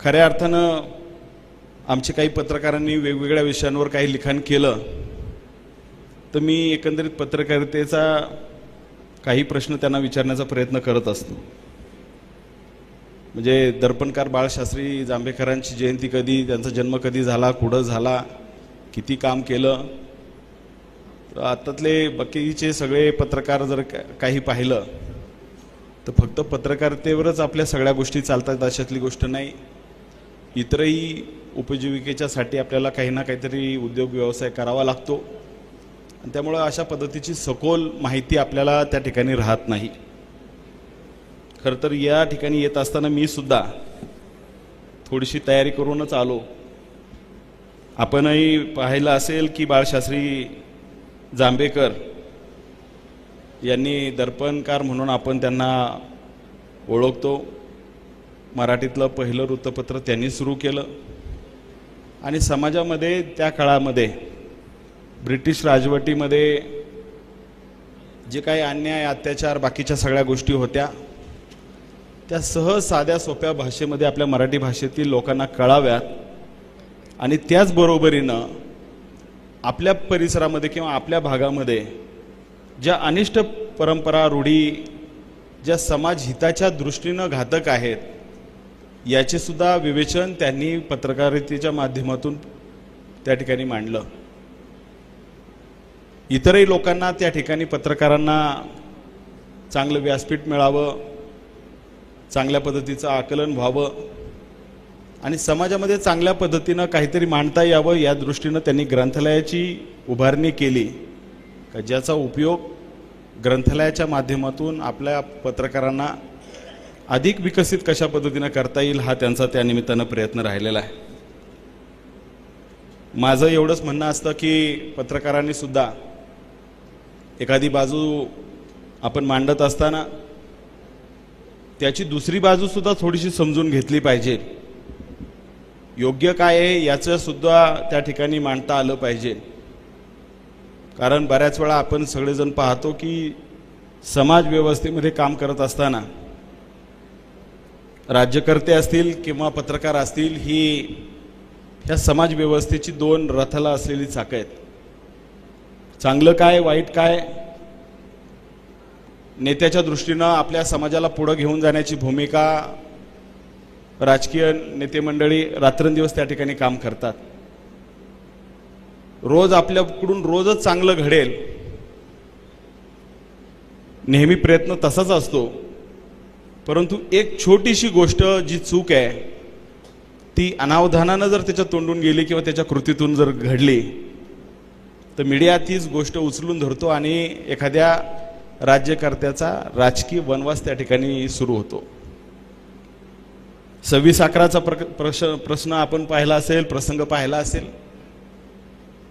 खऱ्या अर्थानं आमचे काही पत्रकारांनी वेगवेगळ्या विषयांवर काही लिखाण केलं तर मी एकंदरीत पत्रकारितेचा काही प्रश्न त्यांना विचारण्याचा प्रयत्न करत असतो. म्हणजे दर्पणकार बाळशास्त्री जांभेकरांची जयंती कधी त्यांचा जन्म कधी झाला कुठं झाला किती काम केलं तर आत्तातले बाकीचे सगळे पत्रकार जर काही पाहिलं तर फक्त पत्रकारितेवरच आपल्या सगळ्या गोष्टी चालतात अशातली गोष्ट नाही. इतरही उपजीविकेच्यासाठी आपल्याला काही ना काहीतरी उद्योग व्यवसाय करावा लागतो. आणि त्यामुळं अशा पद्धतीची सखोल माहिती आपल्याला त्या ठिकाणी राहत नाही. खरं तर या ठिकाणी येत असताना मी सुद्धा थोडीशी तयारी करूनच आलो. आपणही पाहिलं असेल की बाळशास्त्री जांभेकर यांनी दर्पणकार म्हणून आपण त्यांना ओळखतो. मराठीतलं पहिलं वृत्तपत्र त्यांनी सुरू केलं. आणि समाजामध्ये त्या काळामध्ये ब्रिटिश राजवटीमध्ये जे काही अन्याय अत्याचार बाकीच्या सगळ्या गोष्टी होत्या त्या सहज साध्या सोप्या भाषेमध्ये आपल्या मराठी भाषेतील लोकांना कळाव्यात. आणि त्याचबरोबरीनं आपल्या परिसरामध्ये किंवा आपल्या भागामध्ये ज्या अनिष्ट परंपरा रूढी ज्या समाज हिताच्या दृष्टीनं घातक आहेत याचेसुद्धा विवेचन त्यांनी पत्रकारितेच्या माध्यमातून त्या ठिकाणी मांडलं. इतरही लोकांना त्या ठिकाणी पत्रकारांना चांगलं व्यासपीठ मिळावं चांगल्या पद्धतीचं आकलन व्हावं आणि समाजामध्ये चांगल्या पद्धतीनं काहीतरी मांडता यावं या दृष्टीनं त्यांनी ग्रंथालयाची उभारणी केली. का ज्याचा उपयोग ग्रंथालयाच्या माध्यमातून आपल्या पत्रकारांना अधिक विकसित कशा पद्धतीनं करता येईल हा त्यांचा त्या निमित्तानं प्रयत्न राहिलेला आहे. माझं एवढंच म्हणणं असतं की पत्रकारांनी सुद्धा एखादी बाजू आपण मांडत असताना त्याची दुसरी बाजूसुद्धा थोडीशी समजून घेतली पाहिजे. योग्य काय आहे याचंसुद्धा त्या ठिकाणी मांडता आलं पाहिजे. कारण बऱ्याच वेळा आपण सगळेजण पाहतो की समाज व्यवस्थेमध्ये काम करत असताना राज्यकर्ते असतील किंवा पत्रकार असतील ही ह्या समाज व्यवस्थेची दोन रथाला असलेली चाकं आहेत. चांगलं काय वाईट काय नेत्याच्या दृष्टीनं आपल्या समाजाला पुढं घेऊन जाण्याची भूमिका राजकीय नेते मंडळी रात्रंदिवस त्या ठिकाणी काम करतात. रोज आपल्याकडून रोजच चांगलं घडेल. नेहमी प्रयत्न तसाच असतो. परंतु एक छोटीशी गोष्ट जी चूक आहे ती अनावधानानं जर त्याच्या तोंडून गेली किंवा त्याच्या कृतीतून जर घडली तर मीडिया तीच गोष्ट उचलून धरतो आणि एखाद्या राज्यकर्त्याचा राजकीय वनवास त्या ठिकाणी सुरू होतो. सव्वीस अकराचा प्रक प्रश्न प्रश्न आपण पाहिला असेल प्रसंग पाहिला असेल.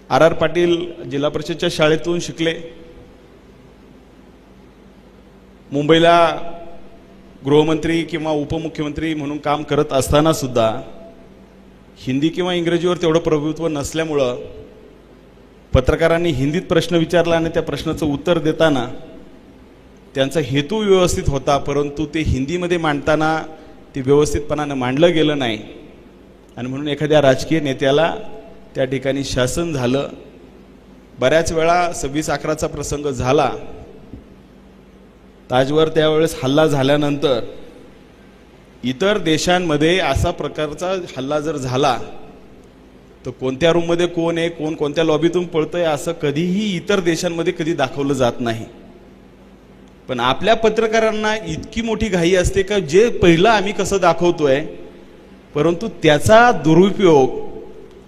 आर आर पाटील जिल्हा परिषदच्या शाळेतून शिकले. मुंबईला गृहमंत्री किंवा उपमुख्यमंत्री म्हणून काम करत असताना सुद्धा हिंदी किंवा इंग्रजीवर तेवढं प्रभुत्व नसल्यामुळं पत्रकारांनी हिंदीत प्रश्न विचारला आणि त्या प्रश्नाचं उत्तर देताना त्यांचा हेतू व्यवस्थित होता परंतु ते हिंदीमध्ये मांडताना ते व्यवस्थितपणानं मांडलं गेलं नाही. आणि म्हणून एखाद्या राजकीय नेत्याला त्या ठिकाणी शासन झालं. बऱ्याच वेळा सव्वीस अकराचा प्रसंग झाला. ताजवर त्यावेळेस हल्ला झाल्यानंतर इतर देशांमध्ये असा प्रकारचा हल्ला जर झाला तर कोणत्या रूममध्ये कोण आहे कोण कोणत्या लॉबीतून पळतंय असं कधीही इतर देशांमध्ये कधी दाखवलं जात नाही. पण आपल्या पत्रकारांना इतकी मोठी घाई असते का जे पहिलं आम्ही कसं दाखवतोय परंतु त्याचा दुरुपयोग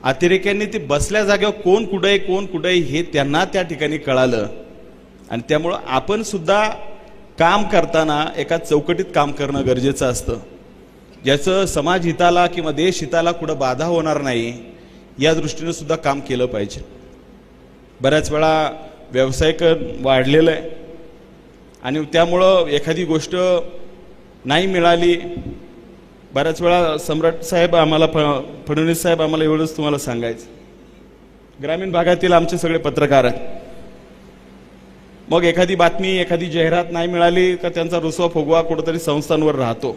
अतिरेक्यांनी ते बसल्या जागेवर कोण कुठं आहे कोण कुठं आहे हे त्यांना त्या ठिकाणी कळालं. आणि त्यामुळं आपण सुद्धा काम करताना एका चौकटीत काम करणं गरजेचं असतं. ज्याचं समाज हिताला किंवा देश हिताला कुठं बाधा होणार नाही या दृष्टीनं सुद्धा काम केलं पाहिजे. बऱ्याच वेळा व्यावसायिक वाढलेलं आहे आणि त्यामुळं एखादी गोष्ट नाही मिळाली. बऱ्याच वेळा सम्राट साहेब आम्हाला फ फडणवीस साहेब आम्हाला एवढंच तुम्हाला सांगायचं. ग्रामीण भागातील आमचे सगळे पत्रकार आहेत. मग एखादी बातमी एखादी जाहिरात नाही मिळाली का त्यांचा रुसवा फुगवा कुठंतरी संस्थांवर राहतो.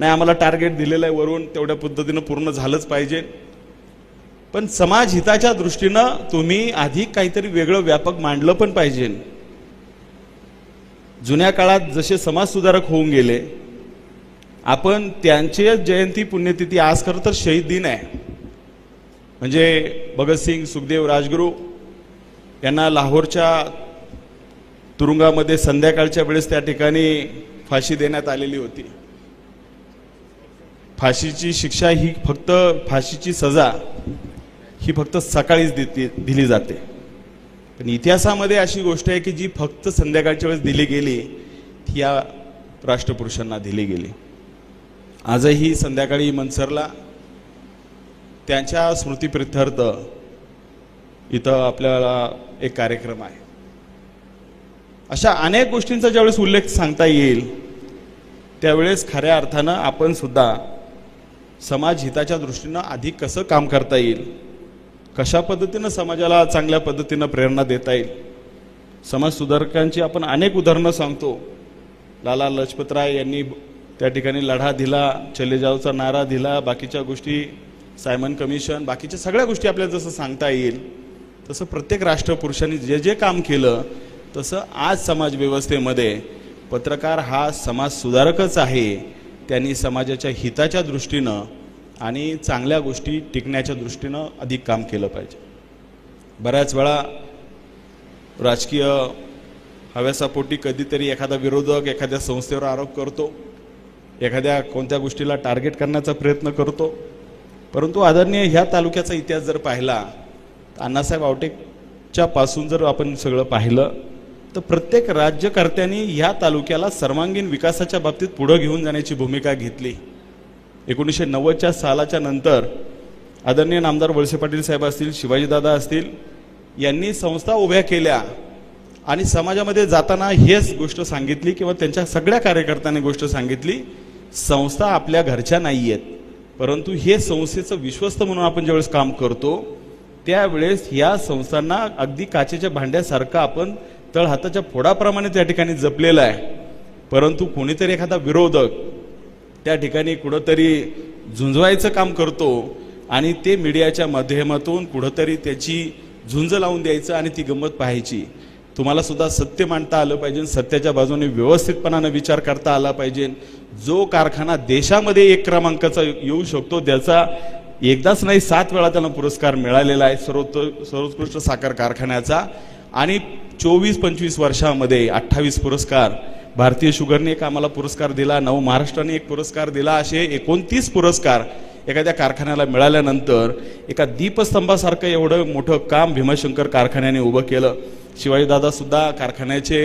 नाही आम्हाला टार्गेट दिलेलं आहे वरून तेवढ्या पद्धतीनं पूर्ण झालंच पाहिजे. पण समाज हिताच्या दृष्टीनं तुम्ही आधी काहीतरी वेगळं व्यापक मांडलं पण पाहिजे. जुन्या काळात जसे समाज सुधारक होऊन गेले आपण त्यांची जयंती पुण्यतिथी आज खरं तर शहीद दिन आहे. म्हणजे भगतसिंग सुखदेव राजगुरू यांना लाहोरच्या तुरुंगामध्ये संध्याकाळच्या वेळेस त्या ठिकाणी फाशी देण्यात आलेली होती. फाशीची शिक्षा ही फक्त फाशीची सजा ही फक्त सकाळीच देते दिली जाते. पण इतिहासामध्ये अशी गोष्ट आहे की जी फक्त संध्याकाळच्या वेळेस दिली गेली ती या राष्ट्रपुरुषांना दिली गेली. आजही संध्याकाळी मनसरला त्यांच्या स्मृतीप्रित्यर्थ इथं आपल्याला एक कार्यक्रम आहे. अशा अनेक गोष्टींचा ज्यावेळेस उल्लेख सांगता येईल त्यावेळेस खऱ्या अर्थानं आपण सुद्धा समाज हिताच्या दृष्टीनं अधिक कसं काम करता येईल कशा पद्धतीनं समाजाला चांगल्या पद्धतीनं प्रेरणा देता येईल समाज सुधारकांची आपण अनेक उदाहरणं सांगतो. लाला लजपतराय यांनी त्या ठिकाणी लढा दिला चले जावचा नारा दिला बाकीच्या गोष्टी सायमन कमिशन बाकीच्या सगळ्या गोष्टी आपल्याला जसं सांगता येईल तसं प्रत्येक राष्ट्रपुरुषांनी जे जे काम केलं तसं आज समाजव्यवस्थेमध्ये पत्रकार हा समाजसुधारकच आहे. त्यांनी समाजाच्या हिताच्या दृष्टीनं आणि चांगल्या गोष्टी टिकण्याच्या दृष्टीनं अधिक काम केलं पाहिजे. बऱ्याच वेळा राजकीय हव्यासापोटी कधीतरी एखादा विरोधक एखाद्या संस्थेवर आरोप करतो. एखाद्या कोणत्या गोष्टीला टार्गेट करण्याचा प्रयत्न करतो. परंतु आदरणीय ह्या तालुक्याचा इतिहास जर पाहिला तर अण्णासाहेब आवटेच्या पासून जर आपण सगळं पाहिलं तर प्रत्येक राज्यकर्त्यांनी ह्या तालुक्याला सर्वांगीण विकासाच्या बाबतीत पुढं घेऊन जाण्याची भूमिका घेतली. एकोणीसशे नव्वदच्या सालाच्या नंतर आदरणीय नामदार वळसे पाटील साहेब असतील शिवाजीदादा असतील यांनी संस्था उभ्या केल्या आणि समाजामध्ये जाताना हेच गोष्ट सांगितली किंवा त्यांच्या सगळ्या कार्यकर्त्यांनी गोष्ट सांगितली संस्था आपल्या घरच्या नाही आहेत परंतु हे संस्थेचं विश्वस्त म्हणून आपण ज्यावेळेस काम करतो त्यावेळेस या संस्थांना अगदी काचेच्या भांड्यासारखं आपण तळहाताच्या फोडाप्रमाणे त्या ठिकाणी जपलेलं आहे. परंतु कोणीतरी एखादा विरोधक त्या ठिकाणी कुठंतरी झुंजवायचं काम करतो आणि ते मीडियाच्या माध्यमातून कुठंतरी त्याची झुंज लावून द्यायचं आणि ती गंमत पाहायची. तुम्हाला सुद्धा सत्य मांडता आलं पाहिजे सत्याच्या बाजूने व्यवस्थितपणानं विचार करता आला पाहिजे. जो कारखाना देशामध्ये एक क्रमांकाचा येऊ शकतो त्याचा एकदाच नाही सात वेळा त्यांना पुरस्कार मिळालेला आहे. सर्वोत्त सर्वोत्कृष्ट साखर कारखान्याचा. आणि चोवीस पंचवीस वर्षामध्ये अठ्ठावीस पुरस्कार भारतीय शुगरने एक आम्हाला पुरस्कार दिला नव महाराष्ट्राने एक पुरस्कार दिला असे एकोणतीस पुरस्कार एखाद्या कारखान्याला मिळाल्यानंतर एका दीपस्तंभासारखं एवढं मोठं काम भीमाशंकर कारखान्याने उभं केलं. शिवाजीदादासुद्धा कारखान्याचे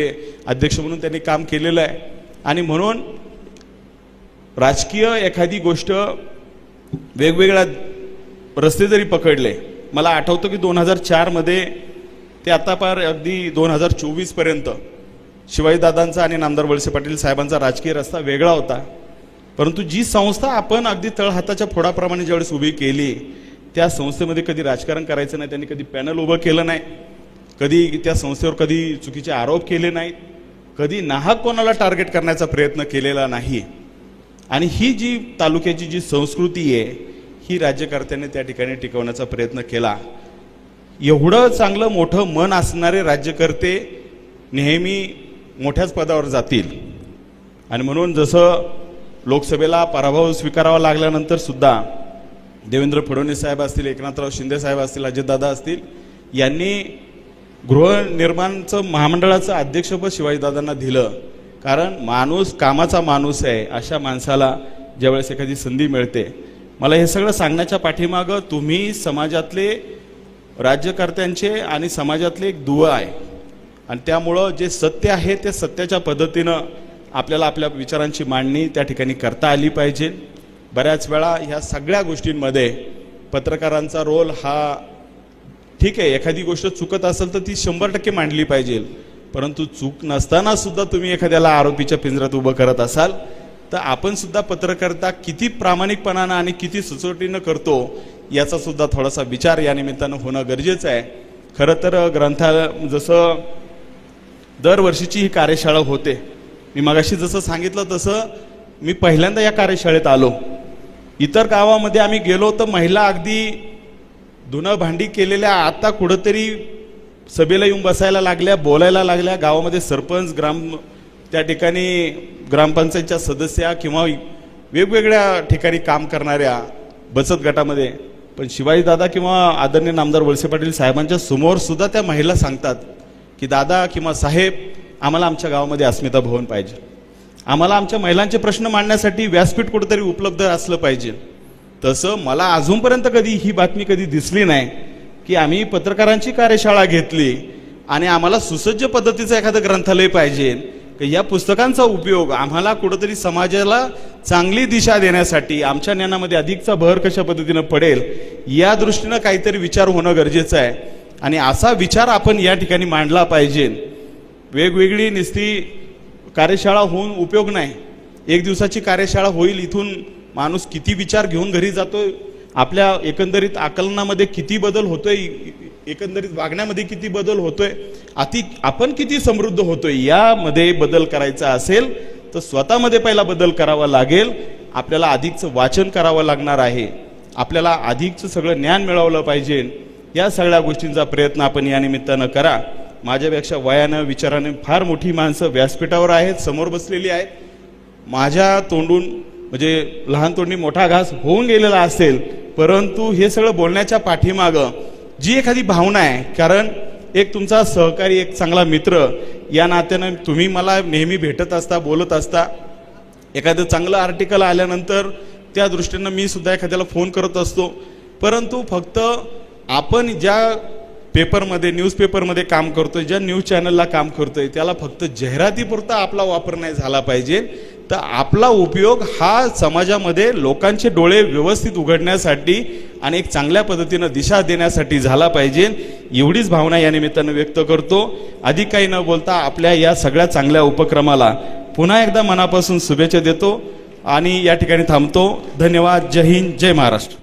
अध्यक्ष म्हणून त्यांनी काम केलेलं आहे. आणि म्हणून राजकीय एखादी गोष्ट वेगवेगळ्या रस्ते जरी पकडले मला आठवतं की दोन हजार चारमध्ये ते आता पार अगदी दोन हजार चोवीसपर्यंत शिवाजीदादांचा आणि नामदार वळसे पाटील साहेबांचा राजकीय रस्ता वेगळा होता. परंतु जी संस्था आपण अगदी तळहाताच्या फोडाप्रमाणे ज्यावेळेस उभी केली त्या संस्थेमध्ये कधी राजकारण करायचं नाही त्यांनी कधी पॅनल उभं केलं नाही कधी त्या संस्थेवर कधी चुकीचे आरोप केले नाहीत कधी नाहक कोणाला टार्गेट करण्याचा प्रयत्न केलेला नाही. आणि ही जी तालुक्याची जी संस्कृती आहे ही राज्यकर्त्यांनी त्या ठिकाणी टिकवण्याचा प्रयत्न केला. एवढं चांगलं मोठं मन असणारे राज्यकर्ते नेहमी मोठ्याच पदावर जातील. आणि म्हणून जसं लोकसभेला पराभव स्वीकारावा लागल्यानंतर सुद्धा देवेंद्र फडणवीस साहेब असतील एकनाथराव शिंदे साहेब असतील अजितदादा असतील यांनी गृहनिर्माणचं महामंडळाचं अध्यक्षपद शिवाजीदादांना दिलं. कारण माणूस कामाचा माणूस आहे अशा माणसाला ज्यावेळेस एखादी संधी मिळते. मला हे सगळं सांगण्याच्या पाठीमागं तुम्ही समाजातले राज्यकर्त्यांचे आणि समाजातले एक दुवा आहे. आणि त्यामुळं जे सत्य आहे ते सत्याच्या पद्धतीनं आपल्याला आपल्या विचारांची मांडणी त्या ठिकाणी करता आली पाहिजे. बऱ्याच वेळा ह्या सगळ्या गोष्टींमध्ये पत्रकारांचा रोल हा ठीक आहे एखादी गोष्ट चुकत असेल तर ती शंभर टक्के मांडली पाहिजे. परंतु चूक नसताना सुद्धा तुम्ही एखाद्याला आरोपीच्या पिंजऱ्यात उभं करत असाल तर आपण सुद्धा पत्रकर्ता किती प्रामाणिकपणानं आणि किती सुचवटीनं करतो याचा सुद्धा थोडासा विचार या निमित्तानं होणं गरजेचं आहे. खरं तर ग्रंथालय जसं दरवर्षीची ही कार्यशाळा होते. मी मगाशी जसं सांगितलं तसं मी पहिल्यांदा या कार्यशाळेत आलो. इतर गावामध्ये आम्ही गेलो तर महिला अगदी धुणं भांडी केलेल्या आता कुठंतरी सभेला येऊन बसायला लागल्या बोलायला लागल्या. गावामध्ये सरपंच ग्राम त्या ठिकाणी ग्रामपंचायतच्या सदस्या किंवा वेगवेगळ्या ठिकाणी काम करणाऱ्या बचत गटामध्ये पण शिवाजी दादा किंवा आदरणीय नामदार वळसे पाटील साहेबांच्या समोर सुद्धा त्या महिला सांगतात की दादा किंवा साहेब आम्हाला आमच्या गावामध्ये अस्मिता भवन पाहिजे. आम्हाला आमच्या महिलांचे प्रश्न मांडण्यासाठी व्यासपीठ कुठेतरी उपलब्ध असलं पाहिजे. तसं मला अजूनपर्यंत कधी ही बातमी कधी दिसली नाही की आम्ही पत्रकारांची कार्यशाळा घेतली आणि आम्हाला सुसज्ज पद्धतीचं एखादं ग्रंथालय पाहिजे. या पुस्तकांचा उपयोग आम्हाला कुठंतरी समाजाला चांगली दिशा देण्यासाठी आमच्या ज्ञानामध्ये अधिकचा भर कशा पद्धतीनं पडेल या दृष्टीनं काहीतरी विचार होणं गरजेचं आहे. आणि असा विचार आपण या ठिकाणी मांडला पाहिजे. वेगवेगळी निस्ती कार्यशाळा होऊन उपयोग नाही. एक दिवसाची कार्यशाळा होईल इथून माणूस किती विचार घेऊन घरी जातोय आपल्या एकंदरीत आकलनामध्ये किती बदल होतोय एकंदरीत वागण्यामध्ये किती बदल होतोय अति आपण किती समृद्ध होतोय यामध्ये बदल करायचा असेल तर स्वतःमध्ये पहिला बदल करावा लागेल. आपल्याला अधिकचं वाचन करावं लागणार आहे. आपल्याला अधिकचं सगळं ज्ञान मिळवलं पाहिजे. या सगळ्या गोष्टींचा प्रयत्न आपण या निमित्तानं करा. माझ्यापेक्षा वयानं विचाराने फार मोठी माणसं व्यासपीठावर आहेत समोर बसलेली आहेत. माझ्या तोंडून म्हणजे लहान तोंडी मोठा घास होऊन गेलेला असेल परंतु हे सगळं बोलण्याच्या पाठीमागं जी एखादी भावना आहे कारण एक तुमचा सहकारी एक चांगला मित्र या नात्यानं तुम्ही मला नेहमी भेटत असता बोलत असता. एखादं चांगलं आर्टिकल आल्यानंतर त्या दृष्टीनं मी सुद्धा एखाद्याला फोन करत असतो. परंतु फक्त आपण ज्या पेपरमध्ये न्यूजपेपरमध्ये काम करतोय ज्या न्यूज चॅनलला काम करतोय त्याला फक्त जाहिरातीपुरता आपला वापर नाही झाला पाहिजे. तर आपला उपयोग हा समाजामध्ये लोकांचे डोळे व्यवस्थित उघडण्यासाठी आणि एक चांगल्या पद्धतीनं दिशा देण्यासाठी झाला पाहिजे. एवढीच भावना या निमित्तानं व्यक्त करतो. अधिक काही न बोलता आपल्या या सगळ्या चांगल्या उपक्रमाला पुन्हा एकदा मनापासून शुभेच्छा देतो आणि या ठिकाणी थांबतो. धन्यवाद. जय हिंद. जय महाराष्ट्र.